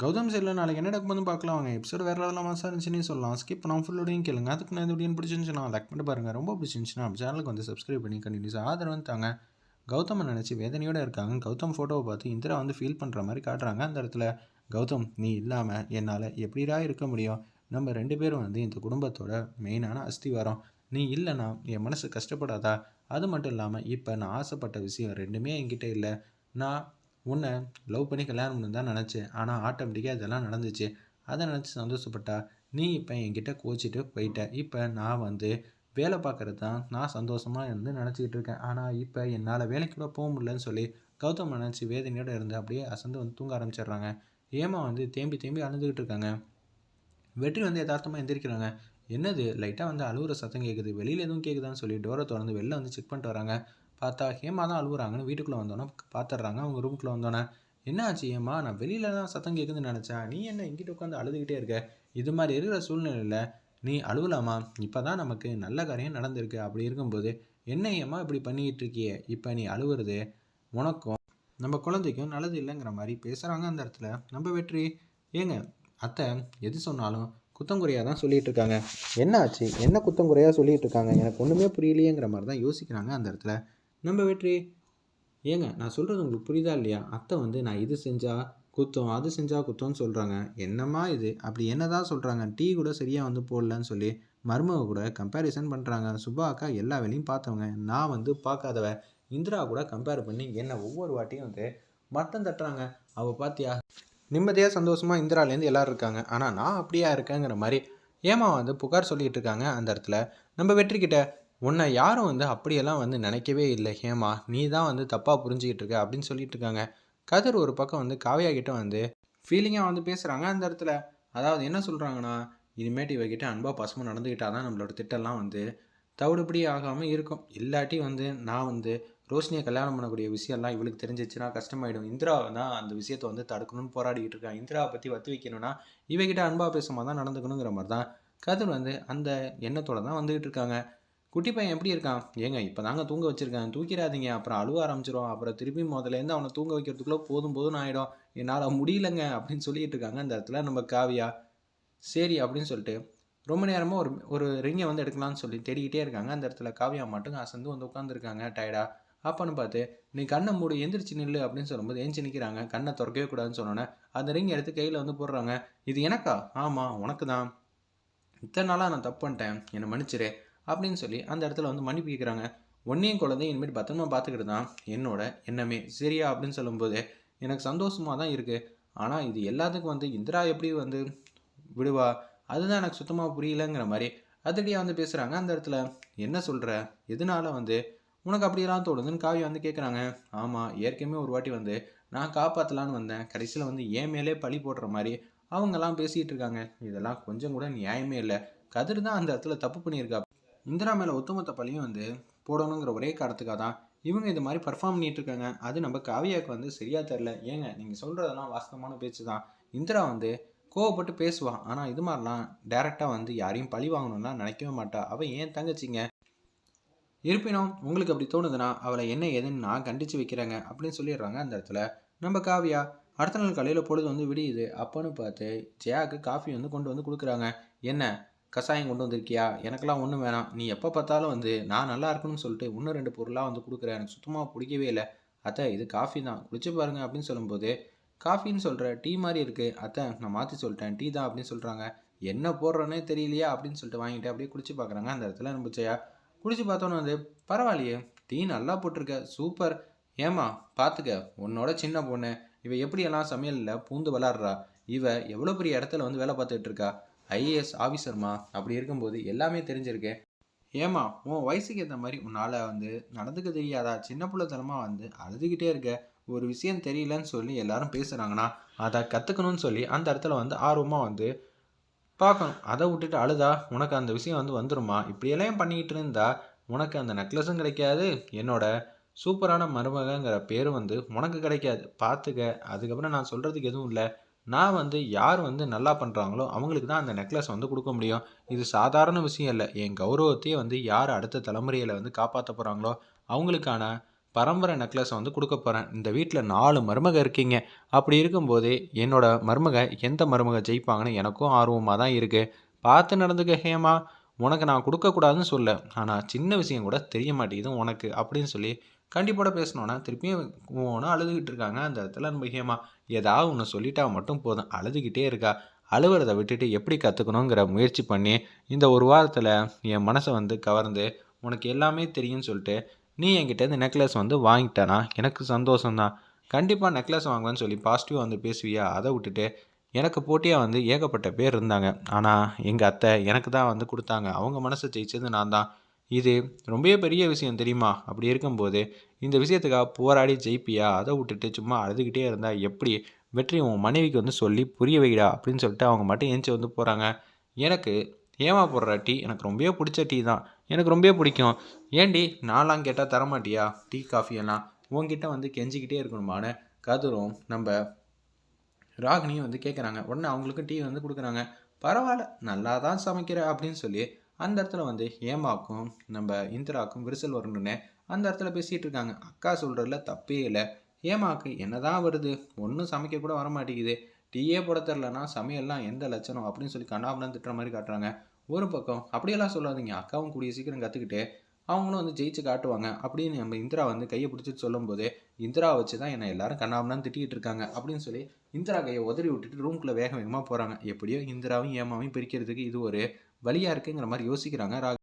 கௌதம் சைடில் நாளைக்கு என்ன நடக்கும்போது பார்க்கலாம்? வாங்க எபிசோட் வேறு லெவலில் மாசாக இருந்துச்சுன்னு சொல்லலாம். ஸ்கிப் நான் ஃபுல்லோடையும் கேளுங்க. அதுக்கு நான் இந்த பிடிச்சிருந்துச்சுன்னா லைக் பண்ணி பாருங்கள் ரொம்ப பிடிச்சிருந்துச்சுன்னா சேனலுக்கு வந்து சப்ஸ்கிரைப் பண்ணி கண்டினியூஸாக ஆதரவு தாங்க. கௌதமை நினச்சி வேதனையோடு இருக்காங்க. கௌதம் ஃபோட்டோவை பார்த்து இந்திரா வந்து ஃபீல் பண்ணுற மாதிரி காட்டுறாங்க. அந்த இடத்துல கௌதம் நீ இல்லாமல் என்னால் எப்படிடா இருக்க முடியும்? நம்ம ரெண்டு பேரும் வந்து இந்த குடும்பத்தோட மெயினான அஸ்திவாரம். நீ இல்லைன்னா என் மனசு கஷ்டப்படாதா? அது மட்டும் இல்லாமல் இப்போ நான் ஆசைப்பட்ட விஷயம் ரெண்டுமே என்கிட்ட இல்லை. நான் உன்னை லவ் பண்ணி கல்யாணம் பண்ணு தான் நினச்சேன். ஆனால் ஆட்டோமேட்டிக்காக இதெல்லாம் நடந்துச்சு. அதை நினச்சி சந்தோஷப்பட்டா நீ இப்போ என்கிட்ட கோச்சிட்டு போயிட்ட. இப்போ நான் வந்து வேலை பார்க்குறது தான் நான் சந்தோஷமாக இருந்து நினச்சிக்கிட்டு இருக்கேன். ஆனால் இப்போ என்னால் வேலைக்கு கூட போக முடியலன்னு சொல்லி கௌதம் நினச்சி வேதனையோடு இருந்து அப்படியே அசந்து வந்து தூங்க ஆரம்பிச்சிடுறாங்க. ஏமா வந்து தேம்பி தேம்பி அழுதுகிட்டு இருக்காங்க. வெற்றி வந்து யதார்த்தமாக எந்திரிக்கிறாங்க. என்னது? லைட்டாக வந்து அழுகுற சத்தம் கேட்குது வெளியில் எதுவும் கேட்குதான்னு சொல்லி டோரை திறந்து வெளில வந்து செக் பண்ணிட்டு வராங்க. பார்த்தா ஹேமா தான் அழுகுறாங்கன்னு வீட்டுக்குள்ளே வந்தோன்னே பார்த்துட்றாங்க அவங்க ரூமுக்குள்ளே வந்தோன்னே என்ன ஆச்சு ஏமா நான் வெளியில தான் சத்தம் கேட்குதுன்னு நினச்சேன் நீ என்ன இங்கிட்ட உட்காந்து அழுதுகிட்டே இருக்க? இது மாதிரி இருக்கிற சூழ்நிலையில் நீ அழுவலாமா? இப்போ தான் நமக்கு நல்ல காரியம் நடந்திருக்கு. அப்படி இருக்கும்போது என்ன ஏமா இப்படி பண்ணிக்கிட்டு இருக்கியே? இப்போ நீ அழுவுறது உனக்கும் நம்ம குழந்தைக்கும் நல்லது இல்லைங்கிற மாதிரி பேசுகிறாங்க அந்த இடத்துல. நம்ம வெற்றி. ஏங்க அத்தை எது சொன்னாலும் குத்தங்குறையாக தான் சொல்லிகிட்டு இருக்காங்க. என்ன ஆச்சு என்ன குத்தங்குறையாக சொல்லிகிட்டு இருக்காங்க? எனக்கு ஒன்றுமே புரியலையேங்கிற மாதிரி தான் யோசிக்கிறாங்க அந்த இடத்துல. நம்ம வெற்றி. ஏங்க நான் சொல்கிறது உங்களுக்கு புரியுதா இல்லையா? அத்தை வந்து நான் இது செஞ்சால் குத்தம் அது செஞ்சால் குத்தம்னு சொல்கிறாங்க என்னம்மா இது? அப்படி என்ன தான் சொல்கிறாங்க டீ கூட சரியாக வந்து போடலன்னு சொல்லி மருமக கூட கம்பேரிசன் பண்ணுறாங்க சுபா அக்கா எல்லா வேலையும் பார்த்தவங்க. நான் வந்து பார்க்காதவ. இந்திரா கூட கம்பேர் பண்ணி என்னை ஒவ்வொரு வாட்டியும் வந்து மட்டம் தட்டுறாங்க. அவள் பார்த்தியா நிம்மதியாக சந்தோஷமாக இந்திராலேருந்து எல்லோரும் இருக்காங்க. ஆனால் நான் அப்படியா இருக்கேங்கிற மாதிரி ஏமா வந்து புகார் சொல்லிகிட்டு இருக்காங்க அந்த இடத்துல. நம்ம வெற்றிக்கிட்ட உன்னை யாரும் வந்து அப்படியெல்லாம் வந்து நினைக்கவே இல்லை. ஹேமா நீ தான் வந்து தப்பாக புரிஞ்சுக்கிட்டு இருக்க அப்படின்னு சொல்லிட்டு இருக்காங்க. கதிர் ஒரு பக்கம் வந்து காவியா கிட்ட வந்து ஃபீலிங்காக வந்து பேசுகிறாங்க அந்த இடத்துல. அதாவது என்ன சொல்கிறாங்கன்னா இனிமேட்டு இவகிட்ட அன்பாக பசமாக நடந்துக்கிட்டால் தான் நம்மளோட திட்டம்லாம் வந்து தவிடுபடி ஆகாமல் இருக்கும். இல்லாட்டி வந்து நான் வந்து ரோஷினியை கல்யாணம் பண்ணக்கூடிய விஷயம்லாம் இவளுக்கு தெரிஞ்சிச்சுன்னா கஷ்டமாயிடும். இந்திரா தான் அந்த விஷயத்தை வந்து தடுக்கணும்னு போராடிக்கிட்டு இருக்கான். இந்திராவை பற்றி வத்து வைக்கணும்னா இவகிட்ட அன்பாக பேசுமா தான் நடந்துக்கணுங்கிற மாதிரி தான் கதிர் வந்து அந்த எண்ணத்தோடு தான் வந்துக்கிட்டு இருக்காங்க. குட்டி பையன் எப்படி இருக்கான்? ஏங்க இப்போ தாங்க தூங்க வச்சுருக்கேன். தூக்கிடாதீங்க. அப்புறம் அழுவ ஆரம்பிச்சிடும் அப்புறம் திருப்பி முதலேருந்து அவனை தூங்க வைக்கிறதுக்குள்ளே போதும் போதும் ஆகிடும் என்னால் முடியலங்க அப்படின்னு சொல்லிட்டு இருக்காங்க அந்த இடத்துல நம்ம காவியா. சரி அப்படின்னு சொல்லிட்டு ரொம்ப நேரமாக ஒரு ஒரு ரிங்கை வந்து எடுக்கலாம்னு சொல்லி தேடிக்கிட்டே இருக்காங்க. அந்த இடத்துல காவியா மட்டும் அசந்து வந்து உட்காந்துருக்காங்க டயர்டாக அப்போன்னு பார்த்து நீ கண்ணை மூடி எந்திரிச்சு நில்லு அப்படின்னு சொல்லும்போது ஏஞ்சி நிற்கிறாங்க கண்ணை திறக்கவே கூடாதுன்னு சொன்னோன்னே அந்த ரிங் எடுத்து கையில் வந்து போடுறாங்க. இது எனக்கா? ஆமாம் உனக்கு தான் இத்தனை நாளாக நான் தப்பு பண்ணிட்டேன். என்னை மன்னிச்சிரு. அப்படின்னு சொல்லி அந்த இடத்துல வந்து மன்னிப்பு கேட்குறாங்க ஒன்றையும் குழந்தையும் இனிமேல் பத்திரமா பார்த்துக்கிட்டு தான் என்னோட எண்ணமே. சரியா? அப்படின்னு சொல்லும்போது எனக்கு சந்தோஷமாக தான் இருக்குது ஆனால் இது எல்லாத்துக்கும் வந்து இந்திரா எப்படி வந்து விடுவா? அதுதான் எனக்கு சுத்தமாக புரியலங்கிற மாதிரி அதிரடியாக வந்து பேசுகிறாங்க அந்த இடத்துல என்ன சொல்கிற எதனால வந்து? உனக்கு அப்படியெல்லாம் தோணுதுன்னு காவியா வந்து கேட்குறாங்க ஆமாம் ஏற்கனவே ஒரு வாட்டி வந்து நான் காப்பாற்றலான்னு வந்தேன். கடைசியில் வந்து ஏன் மேலே பழி போடுற மாதிரி அவங்கெல்லாம் பேசிகிட்டு இருக்காங்க. இதெல்லாம் கொஞ்சம் கூட நியாயமே இல்லை. கதிர் தான் அந்த இடத்துல தப்பு பண்ணியிருக்கா. இந்திரா மேலே ஒத்துமொத்த பழியும் வந்து போடணுங்கிற ஒரே காரணத்துக்காக தான் இவங்க இது மாதிரி பர்ஃபார்ம் பண்ணிட்டு இருக்காங்க அது நம்ம காவியாவுக்கு வந்து சரியாக தெரில ஏங்க நீங்கள் சொல்கிறதெல்லாம் வாஸ்தவமான பேச்சு தான். இந்திரா வந்து கோவப்பட்டு பேசுவான் ஆனால் இது மாதிரிலாம் டேரெக்டாக வந்து யாரையும் பழி வாங்கணும்னா நினைக்கவே மாட்டா. அவள் ஏன் தங்கச்சிங்க? இருப்பினும் உங்களுக்கு அப்படி தோணுதுன்னா அவளை என்ன ஏதுன்னு நான் கண்டித்து வைக்கிறேங்க அப்படின்னு சொல்லிடுறாங்க அந்த இடத்துல. நம்ம காவியா அடுத்த நாள் காலையில் பொழுது வந்து விடியுது. அப்போன்னு பார்த்து ஜெயாவுக்கு காஃபி வந்து கொண்டு வந்து கொடுக்குறாங்க. என்ன? கஷாயம் கொண்டு வந்திருக்கியா? எனக்கெல்லாம் ஒன்றும் வேணாம். நீ எப்போ பார்த்தாலும் வந்து நான் நல்லா இருக்கணும்னு சொல்லிட்டு இன்னும் ரெண்டு பொருளாக வந்து கொடுக்குறேன் எனக்கு சுத்தமாக பிடிக்கவே இல்லை. அத்தை இது காஃபி தான். குடிச்சு பாருங்க அப்படின்னு சொல்லும்போது காஃபின்னு சொல்கிற டீ மாதிரி இருக்குது அத்தை நான் மாற்றி சொல்லிட்டேன். டீ தான் அப்படின்னு சொல்கிறாங்க என்ன போடுறோன்னே தெரியலையா அப்படின்னு சொல்லிட்டு வாங்கிட்டு அப்படியே குடிச்சு பார்க்குறாங்க அந்த இடத்துல நம்பிச்சையா குடிச்சு பார்த்தோன்னே வந்து பரவாயில்லையே டீ நல்லா போட்டிருக்க. சூப்பர். ஏமா பார்த்துக்க உன்னோட சின்ன பொண்ணு. இவ எப்படியெல்லாம் சமையலில் பூந்து விளாட்றா? இவ எவ்வளோ பெரிய இடத்துல வந்து வேலை பார்த்துட்டு இருக்கா? ஐஏஎஸ் ஆஃபீஸர்மா அப்படி இருக்கும்போது எல்லாமே தெரிஞ்சிருக்கேன் ஏமா உன் வயசுக்கு ஏற்ற மாதிரி உன்னால் வந்து நடந்துக்க தெரியாதா? சின்ன பிள்ளைத்தனமாக வந்து அழுதுகிட்டே இருக்க. ஒரு விஷயம் தெரியலன்னு சொல்லி எல்லாரும் பேசுகிறாங்கன்னா அதை கற்றுக்கணும்னு சொல்லி அந்த இடத்துல வந்து ஆர்வமாக வந்து பார்க்கணும். அதை விட்டுட்டு அழுதா உனக்கு அந்த விஷயம் வந்து வந்துடுமா இப்படியெல்லாம் பண்ணிக்கிட்டு இருந்தா உனக்கு அந்த நெக்லஸும் கிடைக்காது. என்னோட சூப்பரான மருமகங்கிற பேர் வந்து உனக்கு கிடைக்காது. பார்த்துக்க. அதுக்கப்புறம் நான் சொல்கிறதுக்கு எதுவும் இல்லை. நான் வந்து யார் வந்து நல்லா பண்ணுறாங்களோ அவங்களுக்கு தான் அந்த நெக்லஸ் வந்து கொடுக்க முடியும். இது சாதாரண விஷயம் இல்லை. என் கௌரவத்தையே வந்து யார் அடுத்த தலைமுறையில் வந்து காப்பாற்ற போகிறாங்களோ அவங்களுக்கான பரம்பரை நெக்லஸை வந்து கொடுக்க போகிறேன் இந்த வீட்டில் நாலு மருமக இருக்கீங்க. அப்படி இருக்கும்போது என்னோட மருமக எந்த மருமக ஜெயிப்பாங்கன்னு எனக்கும் ஆர்வமாக தான் இருக்குது பார்த்து நடந்துக்க ஹேமா உனக்கு நான் கொடுக்கக்கூடாதுன்னு சொல்ல ஆனால் சின்ன விஷயம் கூட தெரிய மாட்டேங்குது உனக்கு அப்படின்னு சொல்லி கண்டிப்போட பேசணும்னா திருப்பியும் ஓனா அழுதுகிட்டு இருக்காங்க. அந்த இடத்துல நம்ம ஹேமா ஏதாவது ஒன்று சொல்லிட்டா மட்டும் போதும். அழுதுகிட்டே இருக்கா. அழுவுறதை விட்டுட்டு எப்படி கற்றுக்கணுங்கிற முயற்சி பண்ணி இந்த ஒரு வாரத்தில் என் மனசை வந்து கவர்ந்து உனக்கு எல்லாமே தெரியும்னு சொல்லிட்டு நீ என்கிட்ட இந்த நெக்லஸ் வந்து வாங்கிட்டனா எனக்கு சந்தோஷம்தான். கண்டிப்பாக நெக்லஸ் வாங்குவேன்னு சொல்லி பாசிட்டிவாக வந்து பேசுவியா? அதை விட்டுட்டு எனக்கு போட்டியாக வந்து ஏகப்பட்ட பேர் இருந்தாங்க. ஆனால் எங்கள் அத்தை எனக்கு தான் வந்து கொடுத்தாங்க. அவங்க மனசை ஜெயிச்சது நான் தான். இது ரொம்பவே பெரிய விஷயம் தெரியுமா? அப்படி இருக்கும்போது இந்த விஷயத்துக்காக போராடி ஜெயிப்பியா? அதை விட்டுட்டு சும்மா அழுதுகிட்டே இருந்தால் எப்படி வெற்றி உன் மனைவிக்கு வந்து சொல்லி புரிய வைடா? அப்படின்னு சொல்லிட்டு அவங்க மட்டும் ஏஞ்சி வந்து போகிறாங்க எனக்கு ஏமா போடுற டீ? எனக்கு ரொம்பவே பிடிச்ச டீ தான். எனக்கு ரொம்பவே பிடிக்கும். ஏண்டி நான்லாம் கேட்டால் தரமாட்டியா? டீ காஃபி எல்லாம்? உங்ககிட்ட வந்து கெஞ்சிக்கிட்டே இருக்கணுமான கதிரும் நம்ம ராகினியும் வந்து கேட்குறாங்க உடனே அவங்களுக்கும் டீ வந்து கொடுக்குறாங்க. பரவாயில்ல நல்லா தான் சமைக்கிற அப்படின்னு சொல்லி அந்த இடத்துல வந்து ஏமாக்கும் நம்ம இந்திராக்கும் விரிசல் வரணுன்னு அந்த இடத்துல பேசிகிட்டு இருக்காங்க. அக்கா சொல்கிறதுல தப்பே இல்லை. ஏமாக்கு என்னதான் வருது? ஒன்றும் சமைக்க கூட வர மாட்டேங்குது. டீயே போட தெரிலனா சமையல்லாம் எந்த லட்சணம் அப்படின்னு சொல்லி கண்ணாபுரம் திட்டுற மாதிரி காட்டுறாங்க. ஒரு பக்கம் அப்படியெல்லாம் சொல்லாதீங்க. அக்காவும் கூடிய சீக்கிரம் கற்றுக்கிட்டு அவங்களும் வந்து ஜெயிச்சு காட்டுவாங்க அப்படின்னு நம்ம இந்திரா வந்து கையை பிடிச்சிட்டு சொல்லும்போது இந்திரா வச்சு தான் என்னை எல்லாரும் கண்ணாமலாம் திட்டிகிட்டு இருக்காங்க அப்படின்னு சொல்லி இந்திரா கையை உதறி விட்டுட்டு ரூம்குள்ளே வேக வேகமாக போகிறாங்க எப்படியோ இந்திராவும் ஏமாவையும் பிரிக்கிறதுக்கு இது ஒரு வழியாக இருக்குங்கிற மாதிரி யோசிக்கிறாங்க. ராக